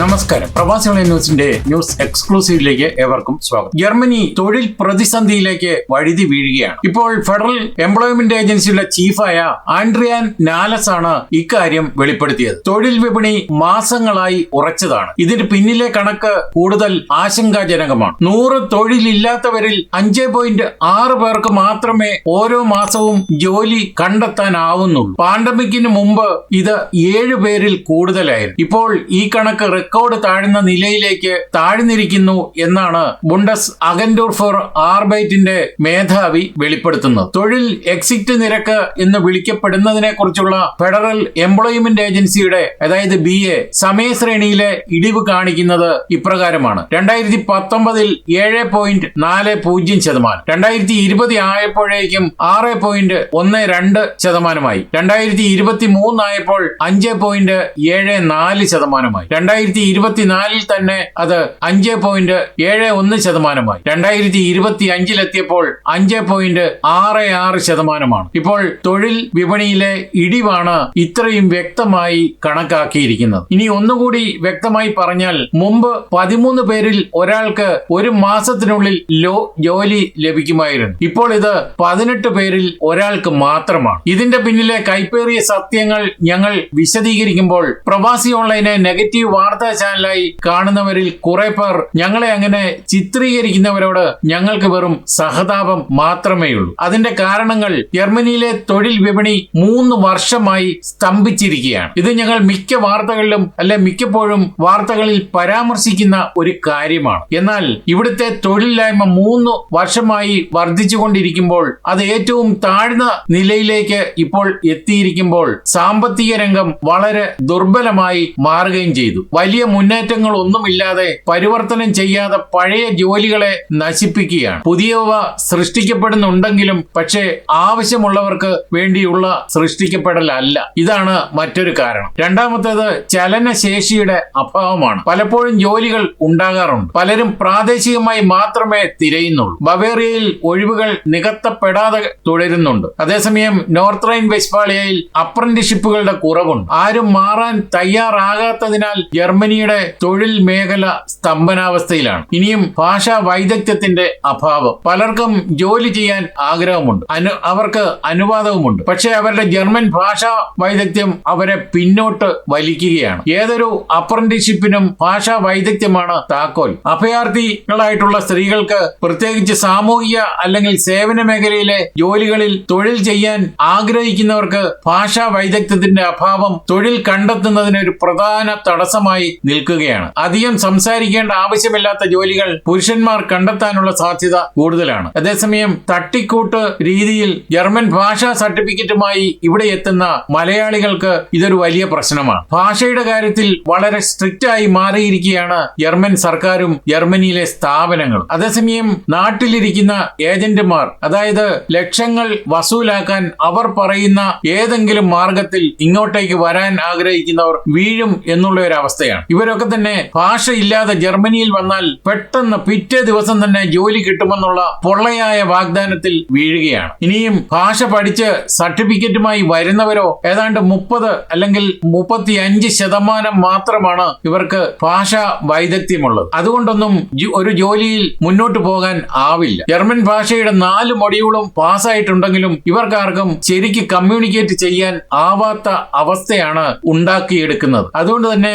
നമസ്കാരം. പ്രവാസികളെ ന്യൂസിന്റെ ന്യൂസ് എക്സ്ക്ലൂസീവിലേക്ക് ഏവർക്കും സ്വാഗതം. ജർമ്മനി തൊഴിൽ പ്രതിസന്ധിയിലേക്ക് വഴുതി വീഴുകയാണ്. ഇപ്പോൾ ഫെഡറൽ എംപ്ലോയ്മെന്റ് ഏജൻസിയുടെ ചീഫായ ആൻഡ്രിയാൻ നാലസ് ആണ് ഇക്കാര്യം വെളിപ്പെടുത്തിയത്. തൊഴിൽ വിപണി മാസങ്ങളായി ഉറച്ചതാണ്. ഇതിന് പിന്നിലെ കണക്ക് കൂടുതൽ ആശങ്കാജനകമാണ്. നൂറ് തൊഴിലില്ലാത്തവരിൽ അഞ്ച് പോയിന്റ് ആറ് പേർക്ക് മാത്രമേ ഓരോ മാസവും ജോലി കണ്ടെത്താനാവുന്നുള്ളൂ. പാൻഡമിക്കിന് മുമ്പ് ഇത് ഏഴ് പേരിൽ കൂടുതലായിരുന്നു. ഇപ്പോൾ ഈ കണക്ക് റെക്കോർഡ് താഴ്ന്ന നിലയിലേക്ക് താഴ്ന്നിരിക്കുന്നു എന്നാണ് ബുണ്ടസ് അഗൻഡൂർ ഫോർ ആർബൈറ്റിന്റെ മേധാവി വെളിപ്പെടുത്തുന്നത്. തൊഴിൽ എക്സിറ്റ് നിരക്ക് എന്ന് വിളിക്കപ്പെടുന്നതിനെ കുറിച്ചുള്ള ഫെഡറൽ എംപ്ലോയ്മെന്റ് ഏജൻസിയുടെ അതായത് ബി എ സമയശ്രേണിയിലെ ഇടിവ് കാണിക്കുന്നത് ഇപ്രകാരമാണ്. രണ്ടായിരത്തി പത്തൊമ്പതിൽ ഏഴ് പോയിന്റ് നാല് പൂജ്യം ശതമാനം. രണ്ടായിരത്തി ഇരുപത് ആയപ്പോഴേക്കും ആറ് പോയിന്റ് ഒന്ന് രണ്ട് ശതമാനമായി. രണ്ടായിരത്തി ഇരുപത്തി മൂന്നായപ്പോൾ അഞ്ച് പോയിന്റ് ഏഴ് നാല് ശതമാനമായി. രണ്ടായിരത്തി ഇരുപത്തിനാലിൽ തന്നെ അത് അഞ്ച് പോയിന്റ് ഏഴ് ഒന്ന് ശതമാനമായി. രണ്ടായിരത്തി ഇരുപത്തി അഞ്ചിലെത്തിയപ്പോൾ അഞ്ച് പോയിന്റ് ആറ് ആറ് ശതമാനമാണ്. ഇപ്പോൾ തൊഴിൽ വിപണിയിലെ ഇടിവാണ് ഇത്രയും വ്യക്തമായി കണക്കാക്കിയിരിക്കുന്നത്. ഇനി ഒന്നുകൂടി വ്യക്തമായി പറഞ്ഞാൽ മുമ്പ് പതിമൂന്ന് പേരിൽ ഒരാൾക്ക് ഒരു മാസത്തിനുള്ളിൽ ലോ ജോലി ലഭിക്കുമായിരുന്നു. ഇപ്പോൾ ഇത് പതിനെട്ട് പേരിൽ ഒരാൾക്ക് മാത്രമാണ്. ഇതിന്റെ പിന്നിലെ കൈപ്പേറിയ സത്യങ്ങൾ ഞങ്ങൾ വിശദീകരിക്കുമ്പോൾ പ്രവാസി ഓൺലൈനെ നെഗറ്റീവ് വാർത്താ ചാനലായി കാണുന്നവരിൽ കുറെ പേർ ഞങ്ങളെ അങ്ങനെ ചിത്രീകരിക്കുന്നവരോട് ഞങ്ങൾക്ക് വെറും സഹതാപം മാത്രമേ ഉള്ളൂ അതിന്റെ കാരണങ്ങൾ ജർമ്മനിയിലെ തൊഴിൽ വിപണി മൂന്ന് വർഷമായി സ്തംഭിച്ചിരിക്കുകയാണ്. ഇത് ഞങ്ങൾ മിക്ക വാർത്തകളിലും അല്ലെ മിക്കപ്പോഴും വാർത്തകളിൽ പരാമർശിക്കുന്ന ഒരു കാര്യമാണ്. എന്നാൽ ഇവിടുത്തെ തൊഴിലില്ലായ്മ മൂന്ന് വർഷമായി വർദ്ധിച്ചുകൊണ്ടിരിക്കുമ്പോൾ അത് ഏറ്റവും താഴ്ന്ന നിലയിലേക്ക് ഇപ്പോൾ എത്തിയിരിക്കുമ്പോൾ സാമ്പത്തിക രംഗം വളരെ ദുർബലമായി മാറുകയും ചെയ്തു. വലിയ മുന്നേറ്റങ്ങൾ ഒന്നുമില്ലാതെ പരിവർത്തനം ചെയ്യാതെ പഴയ ജോലികളെ നശിപ്പിക്കുകയാണ്. പുതിയവ സൃഷ്ടിക്കപ്പെടുന്നുണ്ടെങ്കിലും പക്ഷേ ആവശ്യമുള്ളവർക്ക് വേണ്ടിയുള്ള സൃഷ്ടിക്കപ്പെടലല്ല. ഇതാണ് മറ്റൊരു കാരണം. രണ്ടാമത്തേത് ചലനശേഷിയുടെ അഭാവമാണ്. പലപ്പോഴും ജോലികൾ ഉണ്ടാകാറുണ്ട്. പലരും പ്രാദേശികമായി മാത്രമേ തിരയുന്നുള്ളൂ. ബവേറിയയിൽ ഒഴിവുകൾ നികത്തപ്പെടാതെ തുടരുന്നുണ്ട്. അതേസമയം നോർത്ത് റൈൻ വെസ്റ്റ്ഫാളിയയിൽ അപ്രന്റിഷിപ്പുകളുടെ കുറവുണ്ട്. ആരും മാറാൻ തയ്യാറാകാത്തതിനാൽ ജർമ്മനിയുടെ തൊഴിൽ മേഖല സ്തംഭനാവസ്ഥയിലാണ്. ഇനിയും ഭാഷാ വൈദഗ്ധ്യത്തിന്റെ അഭാവം. പലർക്കും ജോലി ചെയ്യാൻ ആഗ്രഹമുണ്ട്. അനു അവർക്ക് അനുവാദവുമുണ്ട്. പക്ഷേ അവരുടെ ജർമ്മൻ ഭാഷാ വൈദഗ്ധ്യം അവരെ പിന്നോട്ട് വലിക്കുകയാണ്. ഏതൊരു അപ്രന്റീഷിപ്പിനും ഭാഷാ വൈദഗ്ധ്യമാണ് താക്കോൽ. അഭയാർത്ഥികളായിട്ടുള്ള സ്ത്രീകൾക്ക് പ്രത്യേകിച്ച് സാമൂഹിക അല്ലെങ്കിൽ സേവന മേഖലയിലെ ജോലികളിൽ തൊഴിൽ ചെയ്യാൻ ആഗ്രഹിക്കുന്നവർക്ക് ഭാഷാ വൈദഗ്ധ്യത്തിന്റെ അഭാവം തൊഴിൽ കണ്ടെത്തുന്നതിന് ഒരു പ്രധാന തടസ്സമായി നിൽക്കുകയാണ്. അധികം സംസാരിക്കേണ്ട ആവശ്യമില്ലാത്ത ജോലികൾ പുരുഷന്മാർ കണ്ടെത്താനുള്ള സാധ്യത കൂടുതലാണ്. അതേസമയം തട്ടിക്കൂട്ട് രീതിയിൽ ജർമ്മൻ ഭാഷാ സർട്ടിഫിക്കറ്റുമായി ഇവിടെ എത്തുന്ന മലയാളികൾക്ക് ഇതൊരു വലിയ പ്രശ്നമാണ്. ഭാഷയുടെ കാര്യത്തിൽ വളരെ സ്ട്രിക്റ്റ് ആയി മാറിയിരിക്കുകയാണ് ജർമ്മൻ സർക്കാരും ജർമ്മനിയിലെ സ്ഥാപനങ്ങളും. അതേസമയം നാട്ടിലിരിക്കുന്ന ഏജന്റുമാർ അതായത് ലക്ഷങ്ങൾ വസൂലാക്കാൻ അവർ പറയുന്ന ഏതെങ്കിലും മാർഗത്തിൽ ഇങ്ങോട്ടേക്ക് വരാൻ ആഗ്രഹിക്കുന്നവർ വീഴും എന്നുള്ള ഒരു അവസ്ഥയാണ്. ഇവരൊക്കെ തന്നെ ഭാഷയില്ലാതെ ജർമ്മനിയിൽ വന്നാൽ പെട്ടെന്ന് പിറ്റേ ദിവസം തന്നെ ജോലി കിട്ടുമെന്നുള്ള പൊള്ളയായ വാഗ്ദാനത്തിൽ വീഴുകയാണ്. ഇനിയും ഭാഷ പഠിച്ച് സർട്ടിഫിക്കറ്റുമായി വരുന്നവരോ ഏതാണ്ട് മുപ്പത് അല്ലെങ്കിൽ മുപ്പത്തി അഞ്ച് ശതമാനം മാത്രമാണ് ഇവർക്ക് ഭാഷ വൈദഗ്ധ്യമുള്ളത്. അതുകൊണ്ടൊന്നും ഒരു ജോലിയിൽ മുന്നോട്ട് പോകാൻ ആവില്ല. ജർമ്മൻ ഭാഷയുടെ നാല് മൊഡ്യൂളും പാസ്സായിട്ടുണ്ടെങ്കിലും ഇവർക്കാർക്കും ശരിക്ക് കമ്മ്യൂണിക്കേറ്റ് ചെയ്യാൻ ആവാത്ത അവസ്ഥയാണ് ഉണ്ടാക്കിയെടുക്കുന്നത്. അതുകൊണ്ട് തന്നെ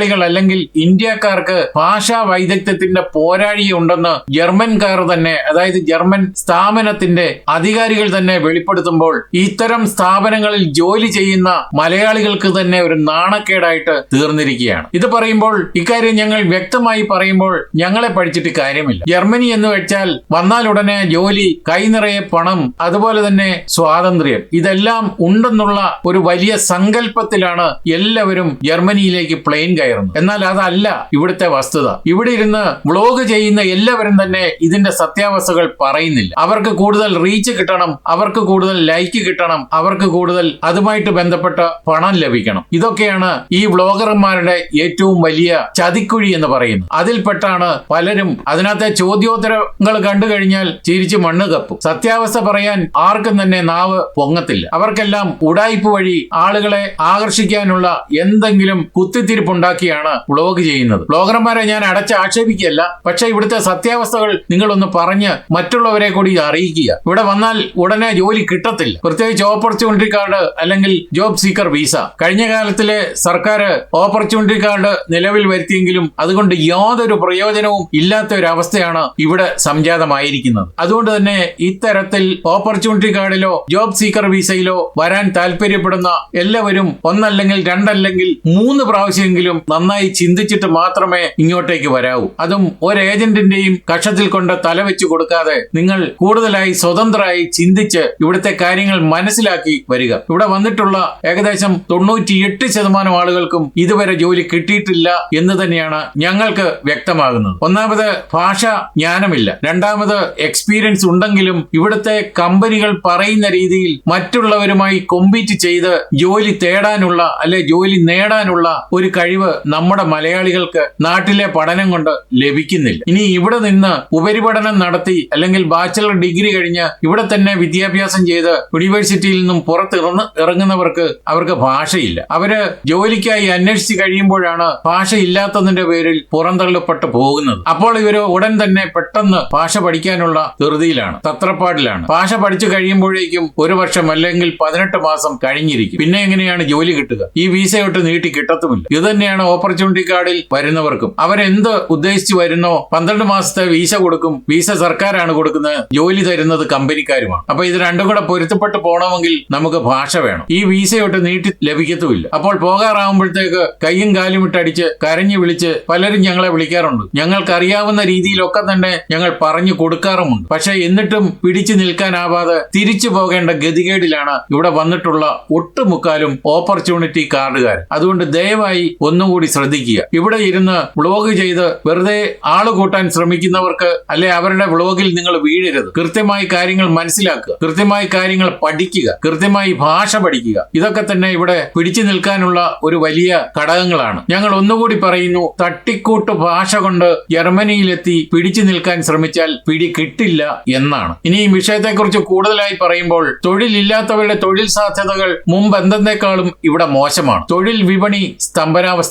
മലയാളികൾ അല്ലെങ്കിൽ ഇന്ത്യക്കാർക്ക് ഭാഷാ വൈദഗ്ധ്യത്തിന്റെ പോരാഴിയുണ്ടെന്ന് ജർമ്മൻകാർ തന്നെ അതായത് ജർമ്മൻ സ്ഥാപനത്തിന്റെ അധികാരികൾ തന്നെ വെളിപ്പെടുത്തുമ്പോൾ ഇത്തരം സ്ഥാപനങ്ങളിൽ ജോലി ചെയ്യുന്ന മലയാളികൾക്ക് തന്നെ ഒരു നാണക്കേടായിട്ട് തീർന്നിരിക്കുകയാണ്. ഇത് പറയുമ്പോൾ ഇക്കാര്യം ഞങ്ങൾ വ്യക്തമായി പറയുമ്പോൾ ഞങ്ങളെ പഠിച്ചിട്ട് കാര്യമില്ല. ജർമ്മനി എന്ന് വെച്ചാൽ വന്നാൽ ഉടനെ ജോലി കൈനിറയെ പണം അതുപോലെ തന്നെ സ്വാതന്ത്ര്യം. ഇതെല്ലാം ഉണ്ടെന്നുള്ള ഒരു വലിയ സങ്കല്പത്തിലാണ് എല്ലാവരും ജർമ്മനിയിലേക്ക് പ്ലെയിൻ കയറുന്നത് എന്നാൽ അതല്ല ഇവിടുത്തെ വസ്തുത. ഇവിടെ ഇരുന്ന് വ്ളോഗ് ചെയ്യുന്ന എല്ലാവരും തന്നെ ഇതിന്റെ സത്യാവസ്ഥകൾ പറയുന്നില്ല. അവർക്ക് കൂടുതൽ റീച്ച് കിട്ടണം അവർക്ക് കൂടുതൽ ലൈക്ക് കിട്ടണം അവർക്ക് കൂടുതൽ അതുമായിട്ട് ബന്ധപ്പെട്ട പണം ലഭിക്കണം. ഇതൊക്കെയാണ് ഈ വ്ളോഗർമാരുടെ ഏറ്റവും വലിയ ചതിക്കുഴി എന്ന് പറയുന്നത്. അതിൽപ്പെട്ടാണ് പലരും അതിനകത്തെ ചോദ്യോത്തരങ്ങൾ കണ്ടു കഴിഞ്ഞാൽ ചിരിച്ച് മണ്ണ് കപ്പും സത്യാവസ്ഥ പറയാൻ ആർക്കും തന്നെ നാവ് പൊങ്ങത്തില്ല. അവർക്കെല്ലാം ഉടായ്പ വഴി ആളുകളെ ആകർഷിക്കാനുള്ള എന്തെങ്കിലും കുത്തിത്തിരിപ്പുണ്ടാക്കാൻ ഉണ്ടാക്കിയാണ് ബ്ലോഗ് ചെയ്യുന്നത്. ബ്ലോഗർമാരെ ഞാൻ അടച്ച് ആക്ഷേപിക്കുകയല്ല പക്ഷെ ഇവിടുത്തെ സത്യാവസ്ഥകൾ നിങ്ങളൊന്ന് പറഞ്ഞ് മറ്റുള്ളവരെ കൂടി അറിയിക്കുക. ഇവിടെ വന്നാൽ ഉടനെ ജോലി കിട്ടത്തില്ല. പ്രത്യേകിച്ച് ഓപ്പർച്യൂണിറ്റി കാർഡ് അല്ലെങ്കിൽ ജോബ് സീക്കർ വിസ കഴിഞ്ഞ കാലത്തിലെ സർക്കാർ ഓപ്പർച്യൂണിറ്റി കാർഡ് നിലവിൽ വരുത്തിയെങ്കിലും അതുകൊണ്ട് യാതൊരു പ്രയോജനവും ഇല്ലാത്ത ഒരു അവസ്ഥയാണ് ഇവിടെ സംജാതമായിരിക്കുന്നത്. അതുകൊണ്ട് തന്നെ ഇത്തരത്തിൽ ഓപ്പർച്യൂണിറ്റി കാർഡിലോ ജോബ് സീക്കർ വിസയിലോ വരാൻ താല്പര്യപ്പെടുന്ന എല്ലാവരും ഒന്നല്ലെങ്കിൽ രണ്ടല്ലെങ്കിൽ മൂന്ന് പ്രാവശ്യമെങ്കിലും നന്നായി ചിന്തിച്ചിട്ട് മാത്രമേ ഇങ്ങോട്ടേക്ക് വരാവൂ. അതും ഒരു ഏജന്റിന്റെയും കക്ഷത്തിൽ കൊണ്ട് തലവെച്ചു കൊടുക്കാതെ നിങ്ങൾ കൂടുതലായി സ്വതന്ത്രമായി ചിന്തിച്ച് ഇവിടുത്തെ കാര്യങ്ങൾ മനസ്സിലാക്കി വരിക. ഇവിടെ വന്നിട്ടുള്ള ഏകദേശം തൊണ്ണൂറ്റിയെട്ട് ശതമാനം ആളുകൾക്കും ഇതുവരെ ജോലി കിട്ടിയിട്ടില്ല എന്ന് തന്നെയാണ് ഞങ്ങൾക്ക് വ്യക്തമാകുന്നത്. ഒന്നാമത് ഭാഷ ജ്ഞാനമില്ല. രണ്ടാമത് എക്സ്പീരിയൻസ് ഉണ്ടെങ്കിലും ഇവിടുത്തെ കമ്പനികൾ പറയുന്ന രീതിയിൽ മറ്റുള്ളവരുമായി കൊമ്പീറ്റ് ചെയ്ത് ജോലി തേടാനുള്ള അല്ലെ ജോലി നേടാനുള്ള ഒരു കഴിവ് നമ്മുടെ മലയാളികൾക്ക് നാട്ടിലെ പഠനം കൊണ്ട് ലഭിക്കുന്നില്ല. ഇനി ഇവിടെ നിന്ന് ഉപരിപഠനം നടത്തി അല്ലെങ്കിൽ ബാച്ചലർ ഡിഗ്രി കഴിഞ്ഞ് ഇവിടെ തന്നെ വിദ്യാഭ്യാസം ചെയ്ത് യൂണിവേഴ്സിറ്റിയിൽ നിന്നും പുറത്തിറന്ന് ഇറങ്ങുന്നവർക്ക് അവർക്ക് ഭാഷയില്ല. അവർ ജോലിക്കായി അന്വേഷിച്ച് കഴിയുമ്പോഴാണ് ഭാഷ ഇല്ലാത്തതിന്റെ പേരിൽ പുറന്തള്ളപ്പെട്ട് പോകുന്നത്. അപ്പോൾ ഇവർ ഉടൻ തന്നെ പെട്ടെന്ന് ഭാഷ പഠിക്കാനുള്ള ധൃതിയിലാണ് തത്രപ്പാടിലാണ്. ഭാഷ പഠിച്ചു കഴിയുമ്പോഴേക്കും ഒരു വർഷം അല്ലെങ്കിൽ പതിനെട്ട് മാസം കഴിഞ്ഞിരിക്കും. പിന്നെ എങ്ങനെയാണ് ജോലി കിട്ടുക? ഈ വിസ ഒട്ട് നീട്ടി കിട്ടത്തുമില്ല. ഇത് തന്നെയാണ് ഓപ്പർച്യൂണിറ്റി കാർഡിൽ വരുന്നവർക്കും? അവരെന്ത് ഉദ്ദേശിച്ച് വരുന്നോ? പന്ത്രണ്ട് മാസത്തെ വീസ കൊടുക്കും. വീസ സർക്കാരാണ് കൊടുക്കുന്നത്. ജോലി തരുന്നത് കമ്പനിക്കാരുമാണ്. അപ്പൊ ഇത് രണ്ടും കൂടെ പൊരുത്തപ്പെട്ട് പോണമെങ്കിൽ നമുക്ക് ഭാഷ വേണം. ഈ വീസ വിട്ട് നീട്ടി ലഭിക്കത്തുമില്ല. അപ്പോൾ പോകാറാകുമ്പോഴത്തേക്ക് കൈയും കാലും ഇട്ടടിച്ച് കരഞ്ഞു വിളിച്ച് പലരും ഞങ്ങളെ വിളിക്കാറുണ്ട്. ഞങ്ങൾക്ക് അറിയാവുന്ന രീതിയിലൊക്കെ തന്നെ ഞങ്ങൾ പറഞ്ഞു കൊടുക്കാറുമുണ്ട്. പക്ഷെ എന്നിട്ടും പിടിച്ചു നിൽക്കാനാവാതെ തിരിച്ചു പോകേണ്ട ഗതികേടിലാണ് ഇവിടെ വന്നിട്ടുള്ള ഒട്ടുമുക്കാലും ഓപ്പർച്യൂണിറ്റി കാർഡുകാർ അതുകൊണ്ട് ദയവായി ഒന്നുകൂടി ശ്രദ്ധിക്കുക. ഇവിടെ ഇരുന്ന് വ്ളോഗ് ചെയ്ത് വെറുതെ ആൾ കൂട്ടാൻ ശ്രമിക്കുന്നവർക്ക് അല്ലെ അവരുടെ വ്ളോഗിൽ നിങ്ങൾ വീഴരുത്. കൃത്യമായി കാര്യങ്ങൾ മനസ്സിലാക്കുക. കൃത്യമായി കാര്യങ്ങൾ പഠിക്കുക. കൃത്യമായി ഭാഷ പഠിക്കുക. ഇതൊക്കെ തന്നെ ഇവിടെ പിടിച്ചു നിൽക്കാനുള്ള ഒരു വലിയ ഘടകങ്ങളാണ്. ഞങ്ങൾ ഒന്നുകൂടി പറയുന്നു തട്ടിക്കൂട്ട് ഭാഷ കൊണ്ട് ജർമ്മനിയിലെത്തി പിടിച്ചു നിൽക്കാൻ ശ്രമിച്ചാൽ പിടി കിട്ടില്ല എന്നാണ്. ഇനി ഈ വിഷയത്തെക്കുറിച്ച് കൂടുതലായി പറയുമ്പോൾ തൊഴിലില്ലാത്തവരുടെ തൊഴിൽ സാധ്യതകൾ മുമ്പ് എന്തെന്നേക്കാളും ഇവിടെ മോശമാണ്. തൊഴിൽ വിപണി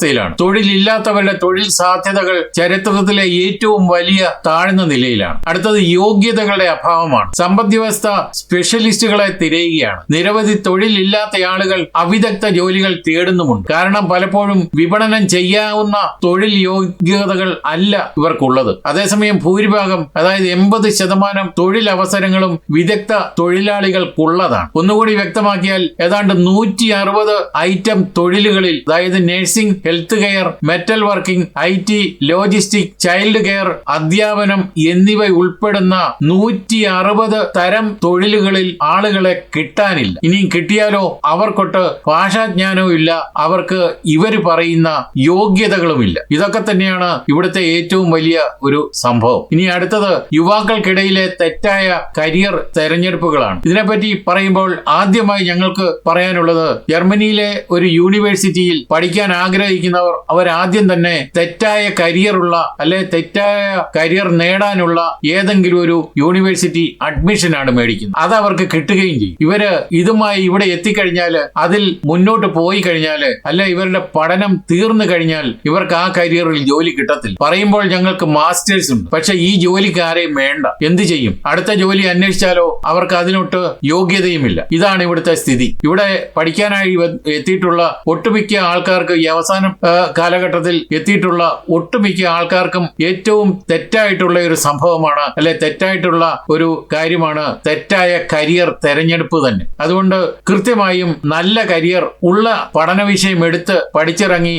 സ്തംഭനാവസ്ഥയിലാണ് തൊഴിലില്ലാത്തവരുടെ തൊഴിൽ സാധ്യതകൾ ചരിത്രത്തിലെ ഏറ്റവും വലിയ താഴ്ന്ന നിലയിലാണ്. അടുത്തത് യോഗ്യതകളുടെ അഭാവമാണ്. സമ്പദ് വ്യവസ്ഥ സ്പെഷ്യലിസ്റ്റുകളെ തിരയുകയാണ്. നിരവധി തൊഴിലില്ലാത്ത ആളുകൾ അവിദഗ്ധ ജോലികൾ തേടുന്നുമുണ്ട്. കാരണം പലപ്പോഴും വിപണനം ചെയ്യാവുന്ന തൊഴിൽ യോഗ്യതകൾ അല്ല ഇവർക്കുള്ളത്. അതേസമയം ഭൂരിഭാഗം അതായത് എൺപത് ശതമാനം തൊഴിലവസരങ്ങളും വിദഗ്ധ തൊഴിലാളികൾക്കുള്ളതാണ്. ഒന്നുകൂടി വ്യക്തമാക്കിയാൽ ഏതാണ്ട് നൂറ്റി അറുപത് ഐറ്റം തൊഴിലുകളിൽ അതായത് nursing health care metal working I T logistic child care അധ്യാപനം എന്നിവ ഉൾപ്പെടുന്ന നൂറ്റി അറുപത് തരം തൊഴിലുകളിൽ ആളുകളെ കിട്ടാനില്ല. ഇനിയും കിട്ടിയാലോ? അവർക്കൊട്ട് ഭാഷാജ്ഞാനവും ഇല്ല. അവർക്ക് ഇവർ പറയുന്ന യോഗ്യതകളുമില്ല. ഇതൊക്കെ തന്നെയാണ് ഇവിടുത്തെ ഏറ്റവും വലിയ ഒരു സംഭവം. ഇനി അടുത്തത് യുവാക്കൾക്കിടയിലെ തെറ്റായ കരിയർ തെരഞ്ഞെടുപ്പുകളാണ്. ഇതിനെപ്പറ്റി പറയുമ്പോൾ ആദ്യമായി ഞങ്ങൾക്ക് പറയാനുള്ളത് ജർമ്മനിയിലെ ഒരു യൂണിവേഴ്സിറ്റിയിൽ പഠിക്കാൻ ആഗ്രഹിക്കുന്നവർ അവരാദ്യം തന്നെ തെറ്റായ കരിയറുള്ള അല്ലെ തെറ്റായ കരിയർ നേടാനുള്ള ഏതെങ്കിലും ഒരു യൂണിവേഴ്സിറ്റി അഡ്മിഷൻ ആണ് മേടിക്കുന്നത്. അത് അവർക്ക് കിട്ടുകയും ചെയ്യും. ഇവർ ഇതുമായി ഇവിടെ എത്തിക്കഴിഞ്ഞാൽ അതിൽ മുന്നോട്ട് പോയി കഴിഞ്ഞാൽ അല്ലെ ഇവരുടെ പഠനം തീർന്നു കഴിഞ്ഞാൽ ഇവർക്ക് ആ കരിയറിൽ ജോലി കിട്ടത്തില്ല. പറയുമ്പോൾ ഞങ്ങൾക്ക് മാസ്റ്റേഴ്സ് ഉണ്ട്. പക്ഷെ ഈ ജോലിക്ക് ആരെയും വേണ്ട. എന്ത് ചെയ്യും? അടുത്ത ജോലി അന്വേഷിച്ചാലോ അവർക്ക് അതിനൊട്ട് യോഗ്യതയുമില്ല. ഇതാണ് ഇവിടുത്തെ സ്ഥിതി. ഇവിടെ പഠിക്കാനായി എത്തിയിട്ടുള്ള ഒട്ടുമിക്ക ആൾക്കാർക്ക് ഈ അവസാനം കാലഘട്ടത്തിൽ എത്തിയിട്ടുള്ള ഒട്ടുമിക്ക ആൾക്കാർക്കും ഏറ്റവും തെറ്റായിട്ടുള്ള ഒരു സംഭവമാണ് അല്ലെ തെറ്റായിട്ടുള്ള ഒരു കാര്യമാണ് തെറ്റായ കരിയർ തെരഞ്ഞെടുപ്പ് തന്നെ. അതുകൊണ്ട് കൃത്യമായും നല്ല കരിയർ ഉള്ള പഠന വിഷയം എടുത്ത് പഠിച്ചിറങ്ങി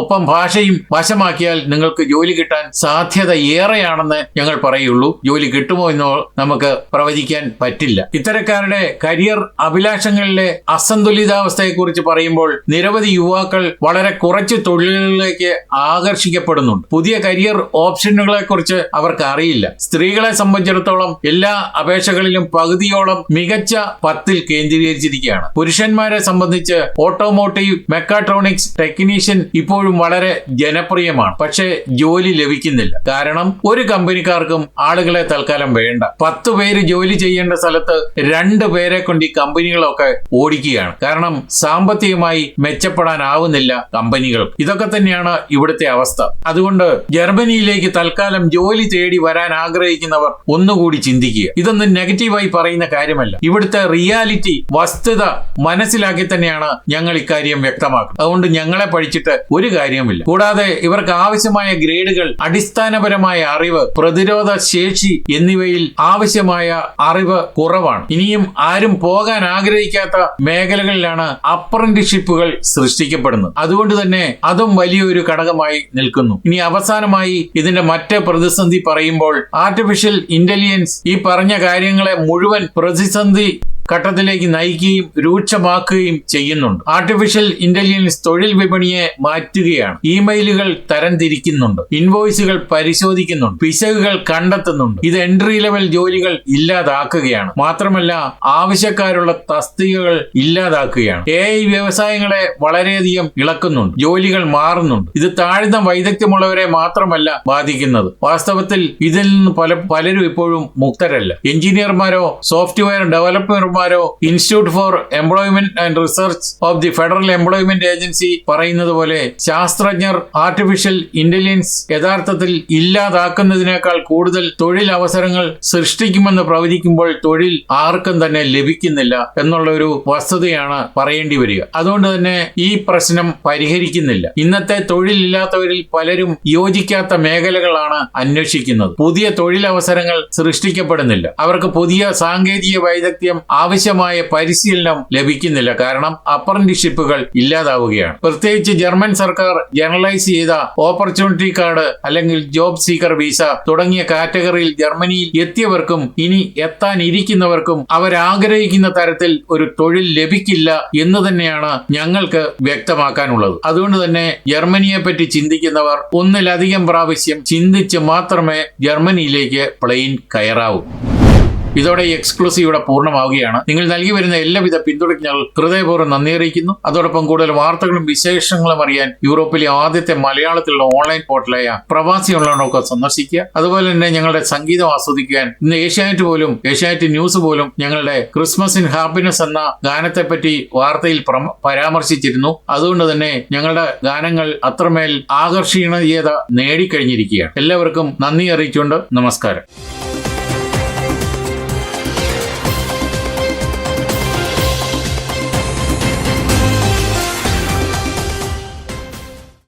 ഒപ്പം ഭാഷയും വശമാക്കിയാൽ നിങ്ങൾക്ക് ജോലി കിട്ടാൻ സാധ്യത ഏറെയാണെന്ന് ഞങ്ങൾ പറയുള്ളൂ. ജോലി കിട്ടുമോ എന്നോ നമുക്ക് പ്രവചിക്കാൻ പറ്റില്ല. ഇത്തരക്കാരുടെ കരിയർ അഭിലാഷങ്ങളിലെ അസന്തുലിതാവസ്ഥയെക്കുറിച്ച് പറയുമ്പോൾ നിരവധി യുവാക്കൾ വളരെ കുറച്ച് തൊഴിലുകളിലേക്ക് ആകർഷിക്കപ്പെടുന്നുണ്ട്. പുതിയ കരിയർ ഓപ്ഷനുകളെ കുറിച്ച് അവർക്ക് അറിയില്ല സ്ത്രീകളെ സംബന്ധിച്ചിടത്തോളം എല്ലാ അപേക്ഷകളിലും പകുതിയോളം മികച്ച പത്തിൽ കേന്ദ്രീകരിച്ചിരിക്കുകയാണ്. പുരുഷന്മാരെ സംബന്ധിച്ച് ഓട്ടോമോട്ടീവ് മെക്കാട്രോണിക്സ് ടെക്നീഷ്യൻ ഇപ്പോഴും വളരെ ജനപ്രിയമാണ്. പക്ഷേ ജോലി ലഭിക്കുന്നില്ല. കാരണം ഒരു കമ്പനിക്കാർക്കും ആളുകളെ തൽക്കാലം വേണ്ട. പത്ത് പേര് ജോലി ചെയ്യേണ്ട സ്ഥലത്ത് രണ്ട് പേരെ കൊണ്ട് ഈ കമ്പനികളൊക്കെ ഓടിക്കുകയാണ്. കാരണം സാമ്പത്തികമായി മെച്ചപ്പെടാനാവുന്നില്ല കമ്പനികൾ. വിദ്യാർത്ഥികൾ ഇതൊക്കെ തന്നെയാണ് ഇവിടുത്തെ അവസ്ഥ. അതുകൊണ്ട് ജർമ്മനിയിലേക്ക് തൽക്കാലം ജോലി തേടി വരാൻ ആഗ്രഹിക്കുന്നവർ ഒന്നുകൂടി ചിന്തിക്കുക. ഇതൊന്നും നെഗറ്റീവായി പറയുന്ന കാര്യമല്ല. ഇവിടുത്തെ റിയാലിറ്റി വസ്തുത മനസ്സിലാക്കി തന്നെയാണ് ഞങ്ങൾ ഇക്കാര്യം വ്യക്തമാക്കുന്നത്. അതുകൊണ്ട് ഞങ്ങളെ പഠിച്ചിട്ട് ഒരു കാര്യമില്ല കൂടാതെ ഇവർക്ക് ആവശ്യമായ ഗ്രേഡുകൾ അടിസ്ഥാനപരമായ അറിവ് പ്രതിരോധ ശേഷി എന്നിവയിൽ ആവശ്യമായ അറിവ് കുറവാണ്. ഇനിയും ആരും പോകാൻ ആഗ്രഹിക്കാത്ത മേഖലകളിലാണ് അപ്രന്റിഷിപ്പുകൾ സൃഷ്ടിക്കപ്പെടുന്നത്. അതുകൊണ്ട് തന്നെ അതും വലിയൊരു ഘടകമായി നിൽക്കുന്നു. ഇനി അവസാനമായി ഇതിന്റെ മറ്റ് പ്രതിസന്ധി പറയുമ്പോൾ ആർട്ടിഫിഷ്യൽ ഇന്റലിജൻസ് ഈ പറഞ്ഞ കാര്യങ്ങളെ മുഴുവൻ പ്രതിസന്ധി ഘട്ടത്തിലേക്ക് നയിക്കുകയും രൂക്ഷമാക്കുകയും ചെയ്യുന്നുണ്ട്. ആർട്ടിഫിഷ്യൽ ഇന്റലിജൻസ് തൊഴിൽ വിപണിയെ മാറ്റുകയാണ്. ഇമെയിലുകൾ തരംതിരിക്കുന്നുണ്ട്. ഇൻവോയ്സുകൾ പരിശോധിക്കുന്നുണ്ട്. പിശകുകൾ കണ്ടെത്തുന്നുണ്ട്. ഇത് എൻട്രി ലെവൽ ജോലികൾ ഇല്ലാതാക്കുകയാണ്. മാത്രമല്ല ആവശ്യക്കാരുള്ള തസ്തികകൾ ഇല്ലാതാക്കുകയാണ്. എ ഐ വ്യവസായങ്ങളെ വളരെയധികം ഇളക്കുന്നുണ്ട്. ജോലികൾ മാറുന്നുണ്ട്. ഇത് താഴ്ന്ന വൈദഗ്ധ്യമുള്ളവരെ മാത്രമല്ല ബാധിക്കുന്നത്. വാസ്തവത്തിൽ ഇതിൽ നിന്ന് പല പലരും ഇപ്പോഴും മുക്തരല്ല. എഞ്ചിനീയർമാരോ software ഡെവലപ്പർമാരോ institute for employment and research of the federal employment agency പറയുന്നത് പോലെ ശാസ്ത്രജ്ഞർ ആർട്ടിഫിഷ്യൽ ഇന്റലിജൻസ് യഥാർത്ഥത്തിൽ ഇല്ലാതാക്കുന്നതിനേക്കാൾ കൂടുതൽ തൊഴിൽ അവസരങ്ങൾ സൃഷ്ടിക്കുമെന്ന് പ്രവചിക്കുമ്പോൾ തൊഴിൽ ആർക്കും തന്നെ ലഭിക്കുന്നില്ല എന്നുള്ള ഒരു വസ്തുതയാണ് പറയേണ്ടി വരിക. അതുകൊണ്ട് തന്നെ ഈ പ്രശ്നം പരിഹരിക്കുന്നില്ല. ഇന്നത്തെ തൊഴിലില്ലാത്തവരിൽ പലരും യോജിക്കാത്ത മേഖലകളാണ് അന്വേഷിക്കുന്നത്. പുതിയ തൊഴിലവസരങ്ങൾ സൃഷ്ടിക്കപ്പെടുന്നില്ല. അവർക്ക് പുതിയ സാങ്കേതിക വൈദഗ്ധ്യം ആവശ്യമായ പരിശീലനം ലഭിക്കുന്നില്ല. കാരണം അപ്രന്റിഷിപ്പുകൾ ഇല്ലാതാവുകയാണ്. പ്രത്യേകിച്ച് ജർമ്മൻ സർക്കാർ ജനറലൈസ് ചെയ്ത ഓപ്പർച്യൂണിറ്റി കാർഡ് അല്ലെങ്കിൽ ജോബ് സീക്കർ വിസ തുടങ്ങിയ കാറ്റഗറിയിൽ ജർമ്മനിയിൽ എത്തിയവർക്കും ഇനി എത്താനിരിക്കുന്നവർക്കും അവരാഗ്രഹിക്കുന്ന തരത്തിൽ ഒരു തൊഴിൽ ലഭിക്കില്ല എന്ന് തന്നെയാണ് ഞങ്ങൾക്ക് വ്യക്തമാക്കാനുള്ളത്. അതുകൊണ്ട് തന്നെ ജർമ്മനിയെ പറ്റി ചിന്തിക്കുന്നവർ ഒന്നിലധികം പ്രാവശ്യം ചിന്തിച്ച് മാത്രമേ ജർമ്മനിയിലേക്ക് പ്ലെയിൻ കയറാവൂ. ഇതോടെ ഈ എക്സ്ക്ലൂസീവ് ഇവിടെ പൂർണമാവുകയാണ്. നിങ്ങൾ നൽകി വരുന്ന എല്ലാവിധ പിന്തുണയ്ക്ക് ഞങ്ങൾ ഹൃദയപൂർവം നന്ദി അറിയിക്കുന്നു. അതോടൊപ്പം കൂടുതൽ വാർത്തകളും വിശേഷങ്ങളും അറിയാൻ യൂറോപ്പിലെ ആദ്യത്തെ മലയാളത്തിലുള്ള ഓൺലൈൻ പോർട്ടലായ പ്രവാസി ഓൺലൈനൊക്കെ സന്ദർശിക്കുക. അതുപോലെ തന്നെ ഞങ്ങളുടെ സംഗീതം ആസ്വദിക്കാൻ ഇന്ന് ഏഷ്യാനെറ്റ് പോലും ഏഷ്യാനെറ്റ് ന്യൂസ് പോലും ഞങ്ങളുടെ ക്രിസ്മസ് ഇൻ ഹാപ്പിനെസ് എന്ന ഗാനത്തെപ്പറ്റി വാർത്തയിൽ പരാമർശിച്ചിരുന്നു. അതുകൊണ്ട് തന്നെ ഞങ്ങളുടെ ഗാനങ്ങൾ അത്രമേൽ ആകർഷണീയത നേടിക്കഴിഞ്ഞിരിക്കുകയാണ്. എല്ലാവർക്കും നന്ദി അറിയിച്ചുകൊണ്ട് നമസ്കാരം.